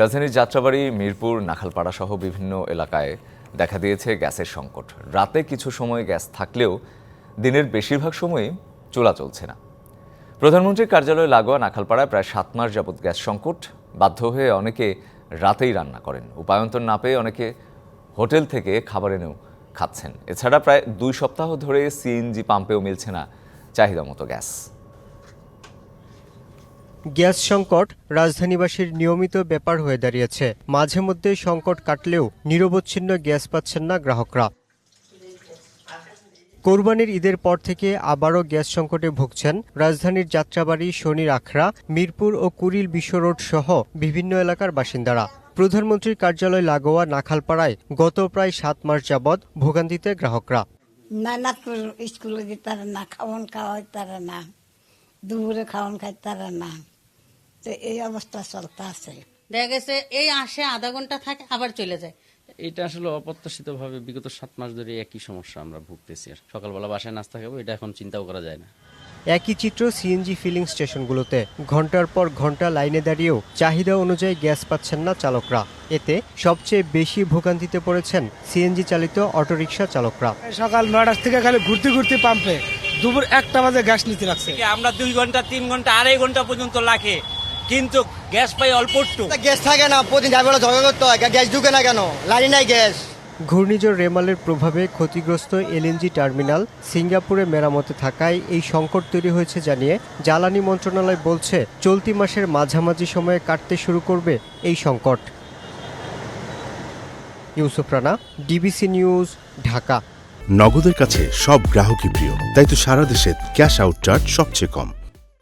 রাজধানীর যাত্রাবাড়ি, মিরপুর, নাখালপাড়া সহ বিভিন্ন এলাকায় দেখা দিয়েছে গ্যাসের সংকট। রাতে কিছু সময় গ্যাস থাকলেও দিনের বেশিরভাগ সময়ই চোলা চলছে না। প্রধানমন্ত্রীর কার্যালয়ে লাগোয়া নাখালপাড়ায় প্রায় সাত মাস যাবৎ গ্যাস সংকট। বাধ্য হয়ে অনেকে রাতেই রান্না করেন। উপায়ন্তর না পেয়ে অনেকে হোটেল থেকে খাবার এনেও খাচ্ছেন। এছাড়া প্রায় দুই সপ্তাহ ধরে সিএনজি পাম্পেও মিলছে না চাহিদা মতো গ্যাস। গ্যাস সংকট রাজধানীবাসীর নিয়মিত ব্যাপার হয়ে দাঁড়িয়েছে। মাঝে মধ্যে সংকট কাটলেও নিরবচ্ছিন্ন গ্যাস পাচ্ছেন না গ্রাহকরা। কোরবানির ঈদের পর থেকে আবারও গ্যাস সংকটে ভুগছেন রাজধানীর যাত্রাবাড়ি শনির আখড়া, মিরপুর ও কুড়িল বিশ্ব রোড সহ বিভিন্ন এলাকার বাসিন্দারা। প্রধানমন্ত্রীর কার্যালয় লাগোয়া নাখালপাড়ায় গত প্রায় সাত মাস যাবৎ ভোগান্তিতে গ্রাহকরা। স্কুলে দিতে না, খাওয়ান খাওয়াই তারা না, দুপুরে খাওয়ান খাই তারা না। তো এই অবস্থা চলতে আছে। দেখা গেছে এই আসে আধা ঘণ্টা থাকে আবার চলে যায়। এটা আসলে অপ্রত্যাশিতভাবে বিগত সাত মাস ধরে একই সমস্যা আমরা ভুগতেছি আর। সকালবেলা বাসায় নাস্তা খাব এটা এখন চিন্তাও করা যায় না। একই চিত্র সিএনজি ফিলিং স্টেশনগুলোতে। ঘণ্টার পর ঘণ্টা লাইনে দাঁড়িয়েও চাহিদা অনুযায়ী গ্যাস পাচ্ছেন না চালকরা। এতে সবচেয়ে বেশি ভোগান্তিতে পড়েছেন সিএনজি চালিত অটোরিকশা চালকরা। সকাল নয়টার থেকে খালি ঘুরতে ঘুরতে পাম্পে দুপুর একটা বাজে গ্যাস নিতে লাগছে আমরা দুই ঘণ্টা তিন ঘণ্টা আড়াই ঘণ্টা পর্যন্ত লাগে। কিন্তু গ্যাস পাই অল্প একটু। গ্যাস থাকে না প্রতিদিন ড্রাইভার ঝগড়া করতে হয় গ্যাস ঢুকে না কেন? লাইন নাই গ্যাস। ঘূর্ণিঝড় রেমালের প্রভাবে ক্ষতিগ্রস্ত এলএনজি টার্মিনাল সিঙ্গাপুরে মেরামতে থাকায় এই সংকট তৈরি হয়েছে জানিয়ে জ্বালানি মন্ত্রণালয় বলছে চলতি মাসের মাঝামাঝি সময়ে কাটতে শুরু করবে এই সংকট। Yusuf Rana DBC news Dhaka. নগদের কাছে সব গ্রাহকই প্রিয় তাই তো সারা দেশে ক্যাশ আউট চার্জ সবচেয়ে কম।